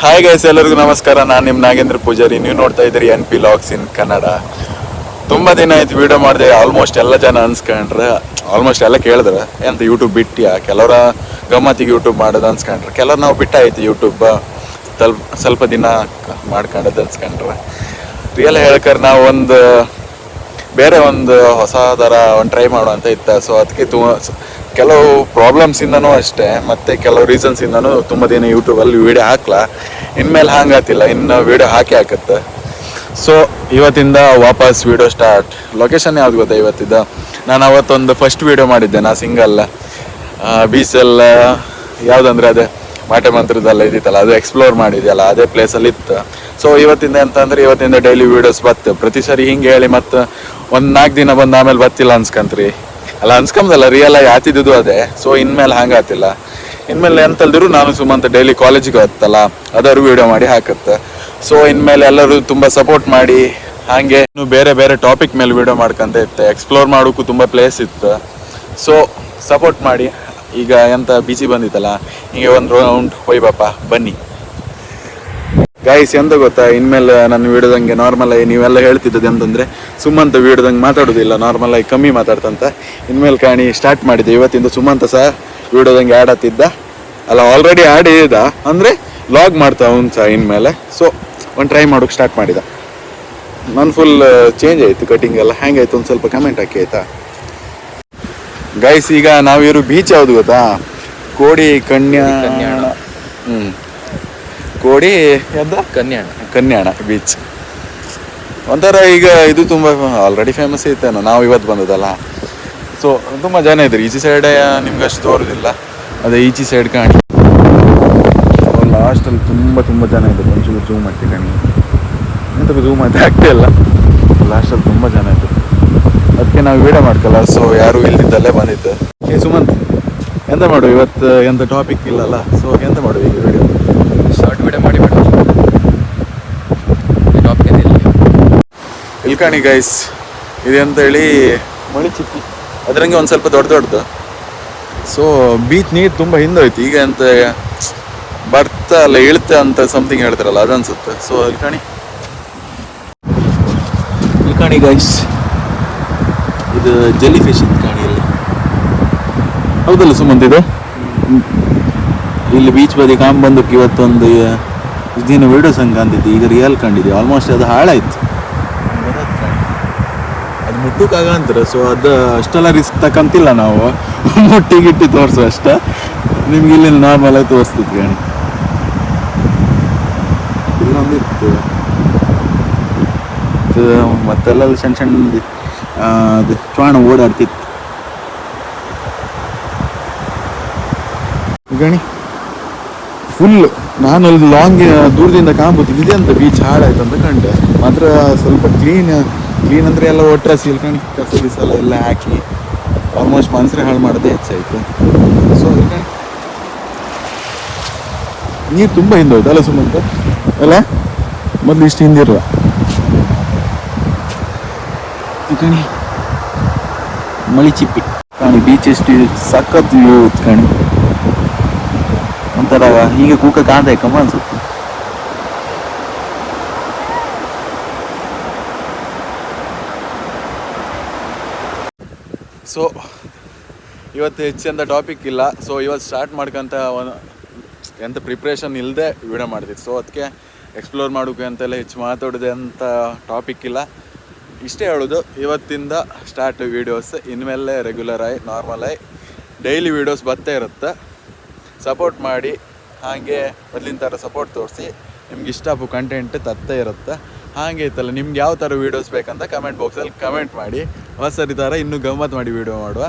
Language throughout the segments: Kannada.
ಹಾಯ್ ಗೈಸ್ ಎಲ್ಲರಿಗೂ ನಮಸ್ಕಾರ. ನಾನು ನಿಮ್ಮ ನಾಗೇಂದ್ರ ಪೂಜಾರಿ. ನೀವು ನೋಡ್ತಾ ಇದ್ದೀರಿ N P logs in Kannada ತುಂಬ ದಿನ ಆಯ್ತು ವೀಡಿಯೋ ಮಾಡಿದೆ. ಆಲ್ಮೋಸ್ಟ್ ಎಲ್ಲ ಜನ ಅನ್ಸ್ಕೊಂಡ್ರೆ. ಆಲ್ಮೋಸ್ಟ್ ಎಲ್ಲ ಕೇಳಿದ್ರೆ. ಎಂತ ಯೂಟ್ಯೂಬ್ ಬಿಟ್ಟಿಯಾ? ಕೆಲವರ ಗಮ್ಮತ್ತಿಗೆ ಯೂಟ್ಯೂಬ್ ಮಾಡೋದು ಅನ್ಸ್ಕೊಂಡ್ರೆ. ಕೆಲವ್ರು ನಾವು ಬಿಟ್ಟಾಯ್ತು ಯೂಟ್ಯೂಬ್ ಸ್ವಲ್ಪ ಸ್ವಲ್ಪ ದಿನ ಮಾಡ್ಕೊಂಡದ್ದು ಅನ್ಸ್ಕೊಂಡ್ರೆ. ರಿಯಲ್ ಹೇಳ್ಕರ್, ನಾವು ಒಂದು, ಬೇರೆ ಒಂದು ಹೊಸ ಥರ ಒಂದು ಟ್ರೈ ಮಾಡೋ ಅಂತ ಇತ್ತ. ಸೊ ಅದಕ್ಕೆ ತು, ಕೆಲವು ಪ್ರಾಬ್ಲಮ್ಸಿಂದನೂ ಅಷ್ಟೇ. ಮತ್ತು ಕೆಲವು ರೀಸನ್ಸಿಂದನೂ ತುಂಬ ದಿನ ಯೂಟ್ಯೂಬಲ್ಲಿ ವೀಡಿಯೋ ಹಾಕ್ಲ. ಇನ್ಮೇಲೆ ಹಂಗಾತಿಲ್ಲ ಇನ್ನು ವೀಡಿಯೋ ಹಾಕಿ ಹಾಕತ್ತೆ. ಸೊ ಇವತ್ತಿಂದ ವಾಪಸ್ ವೀಡಿಯೋ ಸ್ಟಾರ್ಟ್ ಲೊಕೇಶನ್ ಯಾವ್ದು ಗೊತ್ತಾ ಇವತ್ತಿದ್ದ ನಾನು ಅವತ್ತೊಂದು ಫಸ್ಟ್ ವೀಡಿಯೋ ಮಾಡಿದ್ದೆ, ನಾ ಸಿಂಗಲ್ ಬೀಚೆಲ್ಲ ಯಾವುದಂದ್ರೆ ಅದೇ, ಮಾಟೆ ಮಂತ್ರದಲ್ಲ ಇದ್ದಿತ್ತಲ್ಲ ಅದು ಎಕ್ಸ್ಪ್ಲೋರ್ ಮಾಡಿದೆಯಲ್ಲ, ಅದೇ ಪ್ಲೇಸಲ್ಲಿ ಇತ್ತು. ಸೊ ಇವತ್ತಿಂದ ಅಂತಂದ್ರೆ ಇವತ್ತಿಂದ ಡೈಲಿ ವೀಡಿಯೋಸ್ ಬತ್ತು. ಪ್ರತಿ ಸರಿ ಹಿಂಗೆ ಹೇಳಿ ಮತ್ತು ಒಂದು ನಾಲ್ಕು ದಿನ ಬಂದು ಆಮೇಲೆ ಬತ್ತಿಲ್ಲ ಅನ್ಸ್ಕಂತ್ರಿ. ಅಲ್ಲ, ಅನ್ಸ್ಕೊಂಬದಲ್ಲ ರಿಯಲ್ ಆಗಿ ಆತಿದ್ದು ಅದೇ. ಸೊ ಇನ್ಮೇಲೆ ಹಂಗಾತಿಲ್ಲ ಇನ್ಮೇಲೆ ಎಂತಲ್ದಿರು ನಾನು ಸುಮಂತ ಡೈಲಿ ಕಾಲೇಜಿಗೆ ಹೋಗ್ತಲ್ಲ ಅದಾದ್ರು ವಿಡಿಯೋ ಮಾಡಿ ಹಾಕತ್ತೆ. ಸೊ ಇನ್ಮೇಲೆ ಎಲ್ಲರೂ ತುಂಬಾ ಸಪೋರ್ಟ್ ಮಾಡಿ, ಹಾಗೆ ಬೇರೆ ಬೇರೆ ಟಾಪಿಕ್ ಮೇಲೆ ವಿಡಿಯೋ ಮಾಡ್ಕೊಂತ ಇತ್ತೆ ಎಕ್ಸ್ಪ್ಲೋರ್ ಮಾಡೋಕ್ಕೂ ತುಂಬಾ ಪ್ಲೇಸ್ ಇತ್ತು. ಸೊ ಸಪೋರ್ಟ್ ಮಾಡಿ. ಈಗ ಎಂತ ಬಿಸಿ ಬಂದಿತ್ತಲ್ಲ, ಹಿಂಗೆ ಒಂದು ರೌಂಡ್ ಹೋಯ್ ಬಾಪ ಬನ್ನಿ. ಗೈಸ್ ಎಂತ ಗೊತ್ತಾ? ಇನ್ಮೇಲೆ ನನ್ನ ವಿಡಿಯೋದಂಗೆ ನಾರ್ಮಲ್ ಆಗಿ ನೀವೆಲ್ಲ ಹೇಳ್ತಿದ್ದದ್ದು ಅಂತಂದ್ರೆ ಸುಮಂತ ವಿಡಿಯೋದಂಗೆ ಮಾತಾಡೋದಿಲ್ಲ ನಾರ್ಮಲ್ ಆಗಿ ಕಮ್ಮಿ ಮಾತಾಡ್ತಂತ. ಇನ್ಮೇಲೆ ಕಾಣಿ ಸ್ಟಾರ್ಟ್ ಮಾಡಿದ್ದೆ ಇವತ್ತಿಂದ ಸುಮಂತ ಸಹ ವಿಡಿಯೋದಂಗೆ ಆ್ಯಡ್ ಆತಿದ್ದ ಅಲ್ಲ ಆಲ್ರೆಡಿ ಆ್ಯಡ್ ಇದ್ದ. ಅಂದರೆ ಲಾಗ್ ಮಾಡ್ತಾ ಅವ್ನು ಸಹ ಇನ್ಮೇಲೆ. ಸೊ ಒಂದು ಟ್ರೈ ಮಾಡೋಕೆ ಸ್ಟಾರ್ಟ್ ಮಾಡಿದ. ನಾನು ಫುಲ್ ಚೇಂಜ್ ಆಯಿತು ಕಟಿಂಗ್ ಎಲ್ಲ. ಹ್ಯಾಂಗಾಯ್ತು ಒಂದು ಸ್ವಲ್ಪ ಕಮೆಂಟ್ ಹಾಕಿ ಆಯ್ತಾ? ಗೈಸ್ ಈಗ ನಾವಿರೋ ಬೀಚ್ ಯಾವುದು ಗೊತ್ತಾ? ಕೋಡಿ ಕನ್ಯಾಣ ಕನ್ಯಾಣ. ಹ್ಞೂ ಕೋಡಿ ಕನ್ಯಾಣ. ಕನ್ಯಾಣ ಬೀಚ್ ಒಂಥರ ಈಗ ಇದು ತುಂಬ ಆಲ್ರೆಡಿ ಫೇಮಸ್ ಇತ್ತೇನೋ ನಾವು ಇವತ್ತು ಬಂದದಲ್ಲ ಸೊ ತುಂಬ ಜನ ಇದ್ದಾರೆ. ಈಚೆ ಸೈಡ್ ನಿಮ್ಗೆ ಅಷ್ಟು ತೋರೋದಿಲ್ಲ. ಅದೇ ಈಚೆ ಸೈಡ್ ಕಾಣಿ ಲಾಸ್ಟಲ್ಲಿ ತುಂಬ ತುಂಬ ಜನ ಇದ್ದಾರೆ. ಒಂಚೂರು ಜೂಮ್ ಮಾಡ್ತೀವಿ ಕಣಿ. ಎಂತ ಜೂಮ್ ಅಂತ ಆಗ್ತಾ ಇಲ್ಲ. ಲಾಸ್ಟಲ್ಲಿ ತುಂಬ ಜನ ಇದ್ದಾರೆ. ಅದಕ್ಕೆ ನಾವು ವಿಡಿಯೋ ಮಾಡ್ಕಲ್ಲ. ಸೊ ಯಾರು ಇಲ್ಲಿದ್ದಲ್ಲೇ ಬಂದಿತ್ತು ಏ ಸುಮಂತ್ ಎಂತ ಮಾಡು ಇವತ್ತು ಎಂತ ಟಾಪಿಕ್ ಇಲ್ಲಲ್ಲ. ಸೊ ಎಂತ ಮಾಡು ಈಗ ವಿಡಿಯೋ ಶಾರ್ಟ್ ವಿಡಿಯೋ ಮಾಡಿ ಟಾಪಿಕ್ ಏನಿಲ್ಲ. ಇಲ್ಕಾಣಿ ಗೈಸ್ ಇದೆ ಅಂತೇಳಿ ಮಳಿ ಚಿಪ್ಪಿ ಅದ್ರಂಗೆ ಒಂದು ಸ್ವಲ್ಪ ದೊಡ್ಡ ದೊಡ್ಡದು ಸೊ ಬೀಚ್ ನೀರು ತುಂಬ ಹಿಂದೋಯ್ತು ಈಗ ಅಂತ ಬರ್ತಾ ಅಲ್ಲ ಇಳ್ತ ಅಂತ ಸಮಥಿಂಗ್ ಹೇಳ್ತಾರಲ್ಲ ಅನ್ಸುತ್ತೆ ಸೊ ಇಲ್ಕಾಣಿ. ಇಲ್ಕಾಣಿ ಗೈಸ್ ಇದು ಜೆಲ್ಲಿ ಫಿಶ್ ಇತ್ತು ಕಾಣಿಯಲ್ಲಿ ಹೌದಲ್ಲ ಸುಮಂತ್ ಇದು? ಇಲ್ಲಿ ಬೀಚ್ ಬದಿ ಕಾಂಬಂದಕ್ಕೆ ಇವತ್ತೊಂದು ದಿನ ವಿಡಿಯೋ ಸಂಘ ಅಂದಿದ್ದು ಈಗ ರಿಯಲ್ ಕಂಡಿದ್ದೀವಿ ಆಲ್ಮೋಸ್ಟ್ ಅದು ಹಾಳಾಯ್ತು. ಅದು ಮುಟ್ಟಕ್ಕಾಗ ಅಂತಾರೆ. ಸೊ ಅದು ಅಷ್ಟೆಲ್ಲ ರಿಸ್ಕ್ ತಕ್ಕಂತಿಲ್ಲ ನಾವು. ಮುಟ್ಟಿ ಗಿಟ್ಟಿ ಅಷ್ಟ. ನಿಮ್ಗೆ ಇಲ್ಲಿ ನಾರ್ಮಲ್ ಆಗಿ ತೋರಿಸ್ತಿದ್ವಿ ಗಣಿ ಇಲ್ಲೊಂದಿತ್ತು ಮತ್ತೆಲ್ಲ ಸಣ್ಣ ಸಣ್ಣ ಅದು ಓಡಾಡ್ತಿತ್ತು. ಗಣಿ ಫುಲ್ ನಾನು ಅಲ್ಲಿ ಲಾಂಗ್ ದೂರದಿಂದ ಕಾಣ್ಬೋದು. ಇದೆ ಅಂತ ಬೀಚ್ ಹಾಳಾಯ್ತು ಅಂತ ಕಂಡೆ. ಮಾತ್ರ ಸ್ವಲ್ಪ ಕ್ಲೀನ್ ಕ್ಲೀನ್ ಅಂದರೆ ಎಲ್ಲ ಒಟ್ಟರೆ ಸಿಲ್ಕಂಡ್ ಕಸ ಬಿಸಲ್ಲ ಎಲ್ಲ ಹಾಕಿ ಆಲ್ಮೋಸ್ಟ್ ಮನ್ಸರೆ ಹಾಳು ಮಾಡೋದೇ ಹೆಚ್ಚಾಯಿತು. ಸೊ ನೀರು ತುಂಬ ಹಿಂದೋಯ್ತು ಅಲ್ಲ ಸುಮಂತ? ಅಲ್ಲ? ಮೊದಲು ಇಷ್ಟು ಹಿಂದಿರುವ ಕಣಿ ಮಳಿ ಚಿಪ್ಪಿ. ಕಾಣಿ ಬೀಚ್ ಎಷ್ಟು ಸಖತ್ ವ್ಯೂ ಕಣಿ. ಒಂಥರ ಹೀಗೆ ಕೂಕ ಕಾಣ್ತಾ ಕಮ್ಮ ಅನ್ಸುತ್ತೆ. ಸೊ ಇವತ್ತು ಹೆಚ್ಚಿನ ಟಾಪಿಕ್ ಇಲ್ಲ. ಸೊ ಇವತ್ತು ಸ್ಟಾರ್ಟ್ ಮಾಡ್ಕೊಂತ ಒಂದು ಎಂಥ ಪ್ರಿಪ್ರೇಷನ್ ಇಲ್ಲದೆ ವಿಡಿಯೋ ಮಾಡ್ತಿತ್ತು ಸೊ ಅದಕ್ಕೆ ಎಕ್ಸ್ಪ್ಲೋರ್ ಮಾಡೋಕೆ ಅಂತೆಲ್ಲ ಹೆಚ್ಚು ಮಾತಾಡೋದೆ ಅಂತ ಟಾಪಿಕ್ ಇಲ್ಲ. ಇಷ್ಟೇ ಹೇಳೋದು, ಇವತ್ತಿಂದ ಸ್ಟಾರ್ಟ್ ವೀಡಿಯೋಸ್ ಇನ್ಮೇಲೆ ರೆಗ್ಯುಲರ್ ಆಗಿ ನಾರ್ಮಲ್ ಆಗಿ ಡೈಲಿ ವೀಡಿಯೋಸ್ ಬರ್ತಾ ಇರುತ್ತೆ. ಸಪೋರ್ಟ್ ಮಾಡಿ, ಹಾಗೆ ಮೊದಲಿನ ಥರ ಸಪೋರ್ಟ್ ತೋರಿಸಿ, ನಿಮ್ಗೆ ಇಷ್ಟ ಆಗೋ ಕಂಟೆಂಟ್ ತತ್ತೇ ಇರುತ್ತೆ. ಹಾಗೆ ಇತ್ತಲ್ಲ, ನಿಮ್ಗೆ ಯಾವ ಥರ ವೀಡಿಯೋಸ್ ಬೇಕಂತ ಕಮೆಂಟ್ ಬಾಕ್ಸಲ್ಲಿ ಕಮೆಂಟ್ ಮಾಡಿ. ಹೊಸರಿ ಥರ ಇನ್ನೂ ಗಮ್ಮತ್ತು ಮಾಡಿ ವೀಡಿಯೋ ಮಾಡುವ.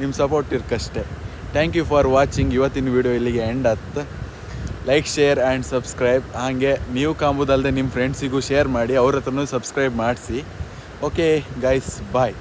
ನಿಮ್ಮ ಸಪೋರ್ಟ್ ಇರ್ಕಷ್ಟೇ. ಥ್ಯಾಂಕ್ ಯು ಫಾರ್ ವಾಚಿಂಗ್ ಇವತ್ತಿನ ವೀಡಿಯೋ ಇಲ್ಲಿಗೆ ಎಂಡ್ ಆಯ್ತು ಲೈಕ್ ಶೇರ್ ಆ್ಯಂಡ್ ಸಬ್ಸ್ಕ್ರೈಬ್ ಹಾಗೆ ನೀವು ಕಾಂಬುದಲ್ಲದೆ ನಿಮ್ಮ ಫ್ರೆಂಡ್ಸಿಗೂ ಶೇರ್ ಮಾಡಿ, ಅವ್ರ ಹತ್ರನೂ ಸಬ್ಸ್ಕ್ರೈಬ್ ಮಾಡಿಸಿ. Okay guys bye